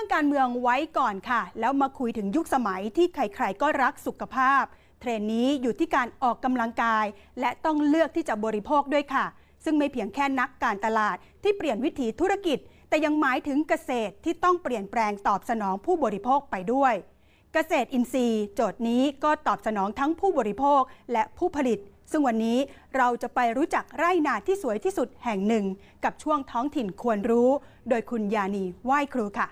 รื่องการเมืองไว้ก่อนค่ะ แล้วมาคุยถึงยุคสมัยที่ใครๆก็รักสุขภาพ เทรนนี้อยู่ที่การออกกำลังกาย และต้องเลือกที่จะบริโภคด้วยค่ะ ซึ่งไม่เพียงแค่นักการตลาดที่เปลี่ยนวิถีธุรกิจ แต่ยังหมายถึงเกษตรที่ต้องเปลี่ยนแปลงตอบสนองผู้บริโภคไปด้วย เกษตรอินทรีย์ โจทย์นี้ก็ตอบสนองทั้งผู้บริโภคและผู้ผลิตซึ่งวันนี้เราจะไปรู้จักไร่นาที่สวยที่สุดแห่งหนึ่ง กับช่วงท้องถิ่นควรรู้ โดยคุณยานีไหว้ครูค่ะ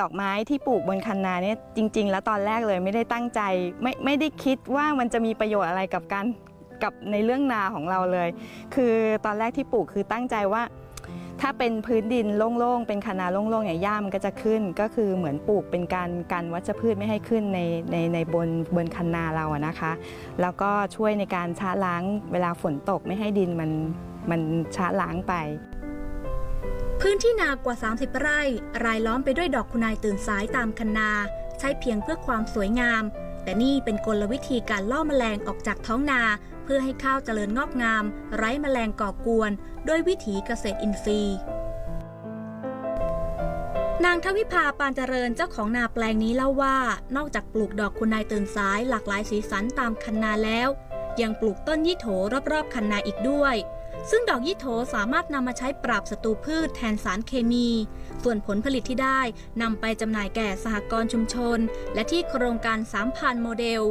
ดอกไม้ที่ปลูกบนคันนาเนี่ยจริง ๆ แล้วตอนแรกเลยไม่ได้ตั้งใจ ไม่ไม่ได้คิดว่ามันจะมีประโยชน์อะไรกับการกับในเรื่องนาของเราเลย คือตอนแรกที่ปลูกคือตั้งใจว่า ถ้าเป็นพื้นดินโล่งๆ เป็นคันนาโล่งๆเนี่ยหญ้ามันก็จะขึ้น ก็คือเหมือนปลูกเป็นการกันวัชพืชไม่ให้ขึ้นในในในบนบนคันนาเราอะนะคะ แล้วก็ช่วยในการชะล้างเวลาฝนตกไม่ให้ดินมันมันชะล้างไป พื้นที่นากว่า 30 ไร่ รายล้อมไปด้วยดอกคุณนายตื่นสายตามคันนา ใช้เพียงเพื่อความสวยงาม แต่นี่เป็นกลวิธีการล่อมแมลงออกจากท้องนา เพื่อให้ข้าวเจริญงอกงาม ไร้แมลงก่อกวนด้วยวิถีเกษตรอินทรีย์นางทวิภาปานเจริญเจ้าของนาแปลงนี้เล่าว่า นอกจากปลูกดอกคุณนายตื่นสายหลากหลายสีสันตามคันนาแล้ว ยังปลูกต้นยี่โถรอบๆคันนาอีกด้วย ซึ่งดอกยี่โถสามารถนำมาใช้ปราบศัตรูพืชแทนสารเคมี ส่วนผลผลิตที่ได้นำไปจำหน่ายแก่สหกรณ์ชุมชน และที่โครงการสามพันโมเดล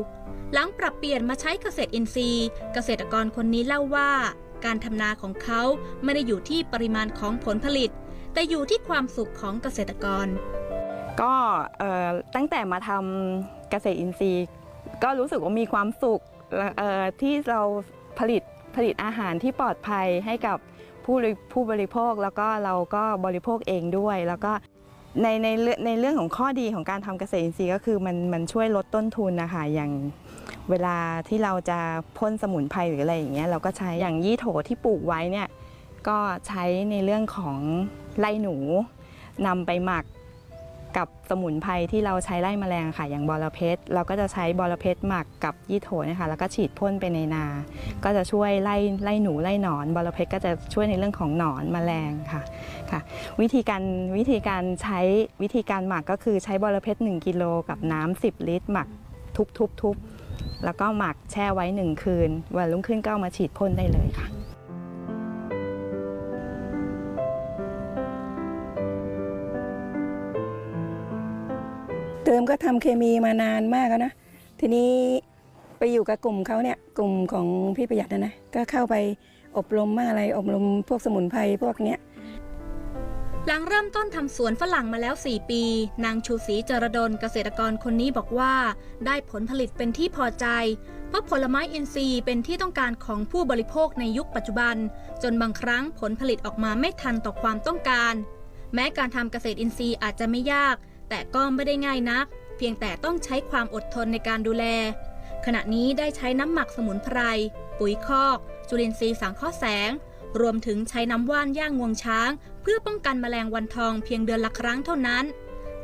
หลังปรับเปลี่ยนมาใช้เกษตรอินทรีย์ เกษตรกรคนนี้เล่าว่า การทำนาของเขาไม่ได้อยู่ที่ปริมาณของผลผลิต แต่อยู่ที่ความสุขของเกษตรกร ก็ตั้งแต่มาทำเกษตรอินทรีย์ ก็รู้สึกว่ามีความสุขที่เราผลิต ลิตอาหารที่ปลอดภัยให้กับผู้ผู้บริโภคแล้วก็เราก็บริโภคเองด้วย แล้วก็ในในเรื่องในเรื่องของข้อดีของการทำเกษตรอินทรีย์ก็คือมันมันช่วยลดต้นทุนนะคะอย่างเวลาที่เราจะพ่นสมุนไพรหรืออะไรอย่างเงี้ยเราก็ใช้อย่างยี่โถที่ปลูกไว้เนี่ยก็ใช้ในเรื่องของไล่หนูนำไปหมัก กับสมุนไพรที่เราใช้ไล่แมลงค่ะ อย่างบอระเพ็ดเราก็จะใช้บอระเพ็ดหมักกับยี่โถนะคะแล้วก็ฉีดพ่นไปในนา ก็จะช่วยไล่ไล่หนูไล่หนอน บอระเพ็ดก็จะช่วยในเรื่องของหนอนแมลงค่ะค่ะ วิธีการวิธีการใช้วิธีการหมักก็คือใช้บอระเพ็ด1กิโลกับน้ำ10 ลิตร หมักทุบทุบทุบแล้วก็หมักแช่ไว้ 1 คืน วันรุ่งขึ้นก็เอามาฉีดพ่นได้เลยค่ะ เดิมก็ทำเคมีมานานมากแล้วนะ ทีนี้ไปอยู่กับกลุ่มเขาเนี่ยกลุ่มของพี่ประหยัดนะนะก็เข้าไปอบรมมาอะไรอบรมพวกสมุนไพรพวกเนี้ยหลังเริ่มต้นทำสวนฝรั่งมาแล้ว 4 ปี นางชูศรีจรดลเกษตรกรคนนี้บอกว่า ได้ผลผลิตเป็นที่พอใจ เพราะผลไม้อินทรีย์เป็นที่ต้องการของผู้บริโภคในยุคปัจจุบัน จนบางครั้งผลผลิตออกมาไม่ทันต่อความต้องการ แม้การทำเกษตรอินทรีย์อาจจะไม่ยาก แต่ก็ไม่ได้ง่ายนัก เพียงแต่ต้องใช้ความอดทนในการดูแล ขณะนี้ได้ใช้น้ำหมักสมุนไพร ปุ๋ยคอก จุลินทรีย์สังเคราะห์แสง รวมถึงใช้น้ำว่านย่างงวงช้าง เพื่อป้องกันแมลงวันทองเพียงเดือนละครั้งเท่านั้น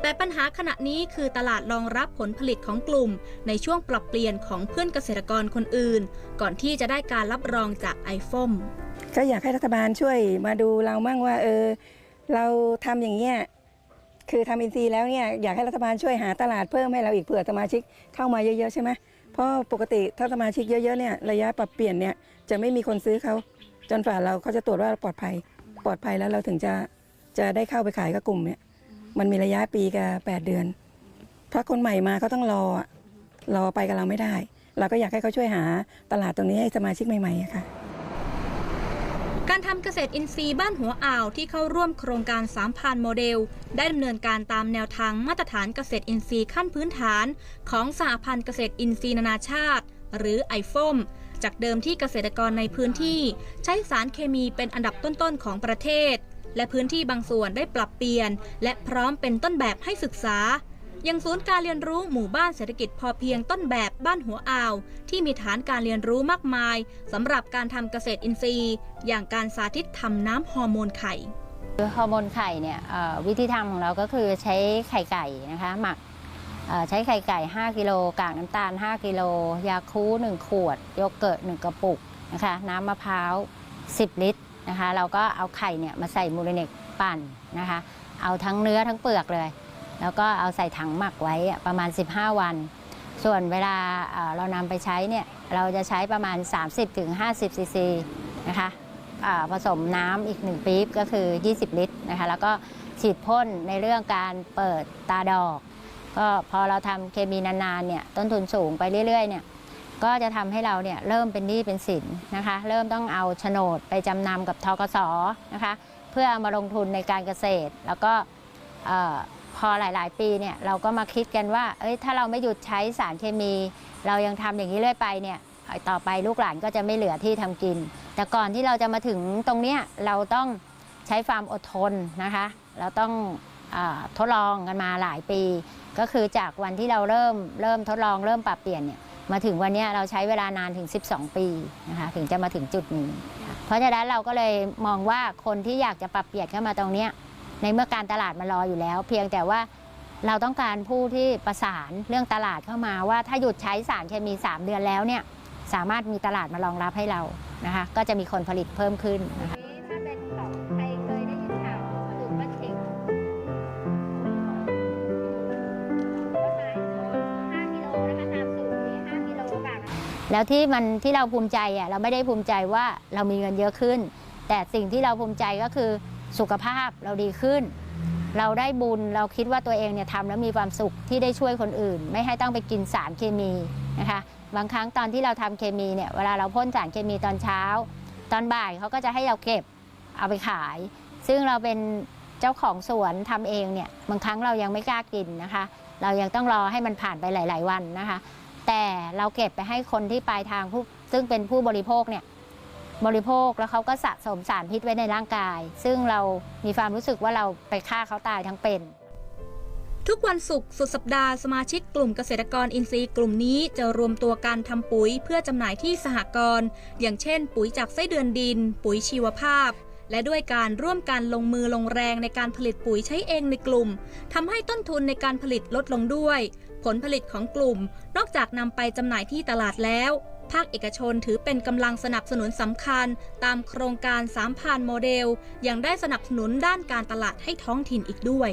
แต่ปัญหาขณะนี้คือตลาดรองรับผลผลิตของกลุ่ม ในช่วงปรับเปลี่ยนของเพื่อนเกษตรกรคนอื่น ก่อนที่จะได้การรับรองจากไอฟอมก็อยากให้รัฐบาลช่วยมาดูเรามั่งว่าเออเราทำอย่างเงี้ย คือทำอินทรีย์แล้วเนี่ยอยากให้รัฐบาลช่วยหาตลาดเพิ่มให้เราอีกเผื่อสมาชิกเข้ามาเยอะๆใช่ไหมเพราะปกติถ้าสมาชิกเยอะๆเนี่ยระยะปรับเปลี่ยนเนี่ยจะไม่มีคนซื้อเขาจนฝ่าเราเขาจะตรวจว่าปลอดภัย ปลอดภัยแล้วเราถึงจะจะได้เข้าไปขายกับกลุ่มเนี่ยมันมีระยะปีกับแปดเดือน ถ้าคนใหม่มาเขาต้องรอรอไปกับเราไม่ได้ เราก็อยากให้เขาช่วยหาตลาดตรงนี้ให้สมาชิกใหม่ๆค่ะ การทำเกษตรอินทรีย์บ้านหัวอ่าวที่เข้าร่วมโครงการสามพันโมเดล ได้ดำเนินการตามแนวทางมาตรฐานเกษตรอินทรีย์ขั้นพื้นฐาน ของสหพันธ์เกษตรอินทรีย์นานาชาติ หรือไอฟอมจากเดิมที่เกษตรกรในพื้นที่ ใช้สารเคมีเป็นอันดับต้นๆของประเทศ และพื้นที่บางส่วนได้ปรับเปลี่ยน และพร้อมเป็นต้นแบบให้ศึกษา ยังศูนย์การเรียนรู้หมู่บ้านเศรษฐกิจพอเพียงต้นแบบบ้านหัวอ่าว ที่มีฐานการเรียนรู้มากมายสำหรับการทำเกษตรอินทรีย์ อย่างการสาธิตทำน้ำฮอร์โมนไข่คือฮอร์โมนไข่เนี่ยวิธีทำของเราก็คือใช้ไข่ไก่นะคะหมักใช้ไข่ไก่ 5 กิโลกากน้ำตาล 5 กิโล ยาคู1ขวด โยเกิร์ต 1 กระปุกนะคะน้ำมะพร้าว 10 ลิตรนะคะเราก็เอาไข่เนี่ยมาใส่มูลเนกปั่นนะคะเอาทั้งเนื้อทั้งเปลือกเลย แล้วก็เอาใส่ถังหมักไว้ประมาณ 15 วัน ส่วนเวลาเรานำไปใช้เนี่ยเราจะใช้ประมาณ 30-50ซีซีนะคะผสมน้ำอีก 1ปี๊บก็คือ 20 ลิตรนะคะแล้วก็ฉีดพ่นในเรื่องการเปิดตาดอก ก็พอเราทำเคมีนานๆเนี่ยต้นทุนสูงไปเรื่อยๆเนี่ยก็จะทำให้เราเนี่ยเริ่มเป็นหนี้เป็นสินนะคะเริ่มต้องเอาโฉนดไปจำนำกับทกสนะคะเพื่อเอามาลงทุนในการเกษตร แล้วก็ พอหลาย ๆ ปีเนี่ยเราก็มาคิดกันว่า เอ้ยถ้าเราไม่หยุดใช้สารเคมี เรายังทำอย่างนี้เรื่อยไปเนี่ยต่อไปลูกหลานก็จะไม่เหลือที่ทำกิน แต่ก่อนที่เราจะมาถึงตรงเนี้ยเราต้องใช้ความอดทนนะคะ เราต้องอทดลองกันมาหลายปี ก็คือจากวันที่เราเริ่มเริ่มทดลองเริ่มปรับเปลี่ยนเนี่ยมาถึงวันเนี้ยเราใช้เวลานานถึง 12 ปีนะคะถึงจะมาถึงจุดนี้ เพราะฉะนั้นเราก็เลยมองว่าคนที่อยากจะปรับเปลี่ยนเข้ามาตรงเนี้ย ในเมื่อการตลาดมารออยู่แล้ว เพียงแต่ว่าเราต้องการผู้ที่ประสานเรื่องตลาดเข้ามาว่าถ้าหยุดใช้สารเคมี 3 เดือนแล้วเนี่ยสามารถมีตลาดมารองรับให้เรานะคะก็จะมีคนผลิตเพิ่มขึ้นนะคะถ้าเป็นของใครเคยได้ยินข่าวสูตรป้าเช็งแล้วที่มันที่เราภูมิใจอะเราไม่ได้ภูมิใจว่าเรามีเงินเยอะขึ้น แต่สิ่งที่เราภูมิใจก็คือ สุขภาพเราดีขึ้น เราได้บุญเราคิดว่าตัวเองเนี่ยทำแล้วมีความสุขที่ได้ช่วยคนอื่น ไม่ให้ต้องไปกินสารเคมีนะคะบางครั้งตอนที่เราทำเคมีเนี่ยเวลาเราพ่นสารเคมีตอนเช้า ตอนบ่ายเขาก็จะให้เราเก็บเอาไปขาย ซึ่งเราเป็นเจ้าของสวนทำเองเนี่ยบางครั้งเรายังไม่กล้ากินนะคะ เรายังต้องรอให้มันผ่านไปหลาย ๆ วันนะคะ แต่เราเก็บไปให้คนที่ปลายทางผู้ซึ่งเป็นผู้บริโภคเนี่ย บริโภคแล้วเขาก็สะสมสารพิษไว้ในร่างกาย ซึ่งเรามีความรู้สึกว่าเราไปฆ่าเขาตายทั้งเป็น ทุกวันศุกร์สุดสัปดาห์สมาชิกกลุ่มเกษตรกรอินทรีย์กลุ่มนี้จะรวมตัวกันทำปุ๋ยเพื่อจำหน่ายที่สหกรณ์อย่างเช่น ปุ๋ยจากไส้เดือนดิน ปุ๋ยชีวภาพ และด้วยการร่วมกันลงมือลงแรงในการผลิตปุ๋ยใช้เองในกลุ่มทำให้ต้นทุนในการผลิตลดลงด้วย ผลผลิตของกลุ่ม นอกจากนำไปจำหน่ายที่ตลาดแล้ว ภาคเอกชนถือเป็นกำลังสนับสนุนสำคัญ ตามโครงการสามพันโมเดล ยังได้สนับสนุนด้านการตลาดให้ท้องถิ่นอีกด้วย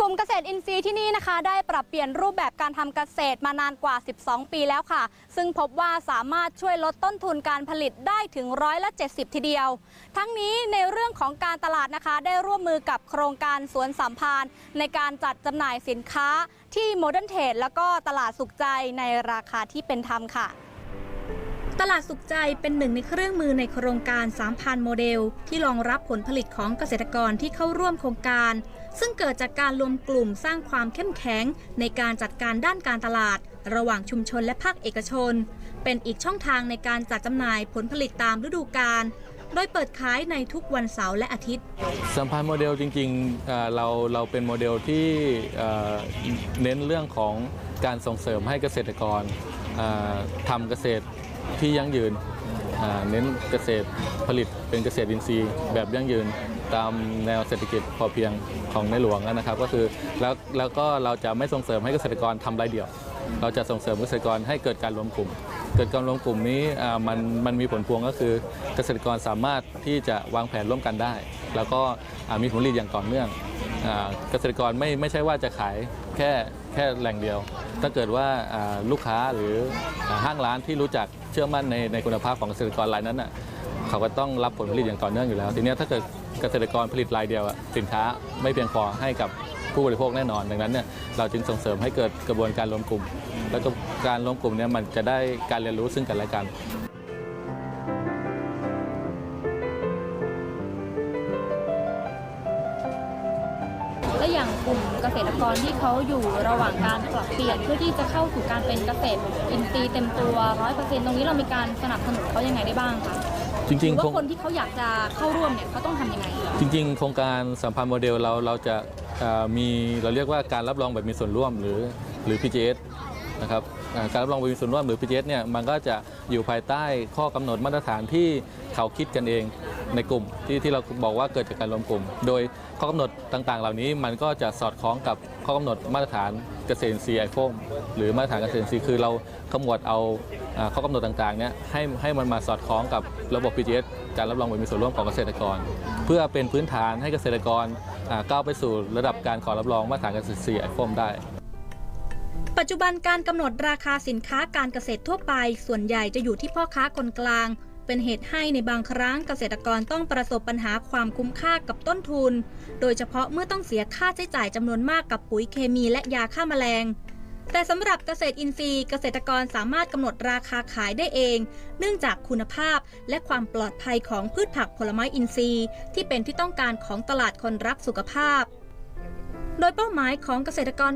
กลุ่มเกษตรอินทรีย์ที่นี่นะคะ ได้ปรับเปลี่ยนรูปแบบการทำเกษตรมานานกว่า 12 ปีแล้วค่ะ ซึ่งพบว่าสามารถช่วยลดต้นทุนการผลิตได้ถึงร้อยละ 70 ทีเดียว ทั้งนี้ในเรื่องของการตลาดนะคะ ได้ร่วมมือกับโครงการสวนสัมพันธ์ในการจัดจำหน่ายสินค้าที่โมเดิร์นเทรดแล้วก็ตลาดสุขใจในราคาที่เป็นธรรมค่ะตลาดสุขใจเป็นหนึ่งในเครื่องมือในโครงการ 3,000 โมเดล ที่รองรับผลผลิตของเกษตรกรที่เข้าร่วมโครงการ ซึ่งเกิดจากการรวมกลุ่มสร้างความเข้มแข็งในการจัดการด้านการตลาด ระหว่างชุมชนและภาคเอกชน เป็นอีกช่องทางในการจัดจำหน่ายผลผลิตตามฤดูกาลโดยเปิดขายในทุกวันเสาร์และอาทิตย์ สัมพันธ์โมเดลจริงๆเราเราเป็นโมเดลที่เน้นเรื่องของการส่งเสริมให้เกษตรกรทำเกษตรที่ยั่งยืนเน้นเกษตรผลิตเป็นเกษตรอินทรีย์แบบยั่งยืน ตามแนวเศรษฐกิจพอเพียงของในหลวงนะครับ ก็คือแล้วแล้วก็เราจะไม่ส่งเสริมให้เกษตรกรทำรายเดี่ยว เราจะส่งเสริมเกษตรกรให้เกิดการรวมกลุ่ม เกิดการรวมกลุ่มนี้มันมันมีผลพวงก็คือ เกษตรกรสามารถที่จะวางแผนร่วมกันได้ แล้วก็มีผลผลิตอย่างต่อเนื่องเกษตรกรไม่ไม่ใช่ว่าจะขายแค่แค่แหล่งเดียว ถ้าเกิดว่าลูกค้าหรือห้างร้านที่รู้จักเชื่อมั่นในในคุณภาพของเกษตรกรรายนั้น เขาก็ต้องรับผลผลิตอย่างต่อเนื่องอยู่แล้ว ทีนี้ถ้าเกิดเกษตรกรผลิตรายเดียวสินค้าไม่เพียงพอให้กับผู้บริโภคแน่นอน ดังนั้นเนี่ยเราจึงส่งเสริมให้เกิดกระบวนการรวมกลุ่ม แล้วก็การรวมกลุ่มเนี่ยมันจะได้การเรียนรู้ซึ่งกันและกันและอย่างกลุ่มเกษตรกรที่เขาอยู่ระหว่างการปรับเปลี่ยนเพื่อที่จะเข้าสู่การเป็นเกษตรอินทรีย์เต็มตัว100%ตรงนี้เรามีการสนับสนุนเขายังไงได้บ้างคะ จหริรืงอๆว่าโครงคนที่เขาอยากจะเข้าร่วมเนี่ยเขาต้องทำยังไง จริง ๆ โครงการสัมพันธ์โมเดลเราเราจะเอ่อมีเราเรียกว่าการรับรองแบบมีส่วนร่วมหรือหรือ PGS เนะครับการรับรองบุญมีส่วนร่วมหรือ PGS เนี่ยมันก็จะอยู่ภายใต้ข้อกำหนดมาตรฐานที่เขาคิดกันเองในกลุ่มที่ที่เราบอกว่าเกิดจากการรวมกลุ่ม โดยข้อกำหนดต่างๆ เหล่านี้มันก็จะสอดคล้องกับข้อกำหนดมาตรฐานเกษตรอินทรีไอโฟมหรือมาตรฐานเกษตรอินทรีคือเราขมวดเอาข้อกำหนดต่างๆเนี่ยให้ให้มันมาสอดคล้องกับระบบ PGS การรับรองบุญมีส่วนร่วมของเกษตรกร เพื่อเป็นพื้นฐานให้เกษตรกรก้าวไปสู่ระดับการขอรับรองมาตรฐานเกษตรอินทรีไอโฟมได้ ปัจจุบันการกำหนดราคาสินค้าการเกษตรทั่วไป ส่วนใหญ่จะอยู่ที่พ่อค้าคนกลาง เป็นเหตุให้ในบางครั้งเกษตรกรต้องประสบปัญหาความคุ้มค่ากับต้นทุน โดยเฉพาะเมื่อต้องเสียค่าใช้จ่ายจำนวนมากกับปุ๋ยเคมีและยาฆ่าแมลง แต่สำหรับเกษตรอินทรีย์เกษตรกรสามารถกำหนดราคาขายได้เอง เนื่องจากคุณภาพและความปลอดภัยของพืชผักผลไม้อินทรีย์ ที่เป็นที่ต้องการของตลาดคนรักสุขภาพ โดยเป้าหมายของเกษตรกร